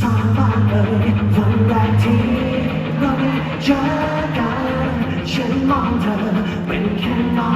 สาบานเลยวนแรที่เราได้เจอกันฉันมองเธอเป็นแค่น้อ